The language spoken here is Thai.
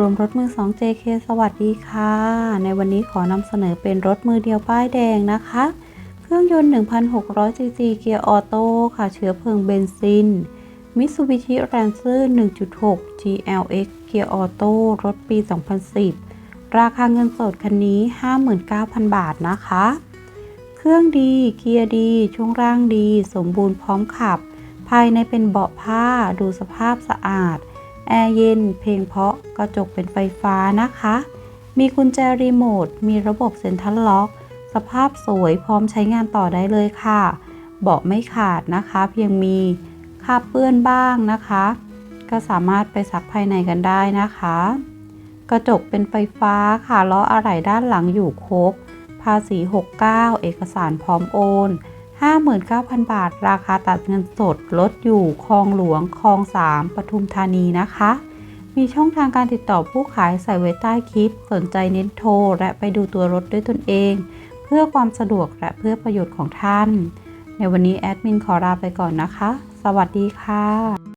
รวมรถมือ 2 JK สวัสดีค่ะ ในวันนี้ขอนำเสนอเป็นรถมือเดียวป้ายแดงนะคะ เครื่องยนต์ 1,600 cc เกียร์ออโต้ค่ะเชื้อเพลิงเบนซิน Mitsubishi Lancer 1.6 GLX เกียร์ออโต้รถปี 2010 ราคาเงินสดคันนี้ 59,000 บาทนะคะ เครื่องดี เกียร์ดี ช่วงล่างดี สมบูรณ์พร้อมขับ ภายในเป็นเบาะผ้าดูสภาพสะอาด แอร์เย็น เพลงเพาะ กระจกเป็นไฟฟ้านะคะ มีกุญแจรีโมท มีระบบเซ็นทรัลล็อก สภาพสวยพร้อมใช้งานต่อได้เลยค่ะ เบาะไม่ขาดนะคะ เพียงมีคาบเปื้อนบ้างนะคะ ก็สามารถไปซักภายในกันได้นะคะ กระจกเป็นไฟฟ้าค่ะล้ออะไหล่ด้านหลังอยู่ครบ ภาษี 69 เอกสารพร้อมโอน 59,000 บาท ราคาตัดเงินสดลดอยู่คลองหลวงคลอง 3 ปทุมธานีนะคะ มีช่องทางการติดต่อผู้ขายใส่ไว้ใต้คลิป สนใจเน้นโทร และไปดูตัวรถด้วยตนเอง เพื่อความสะดวกและเพื่อประโยชน์ของท่าน ในวันนี้แอดมินขอลาไปก่อนนะคะ สวัสดีค่ะ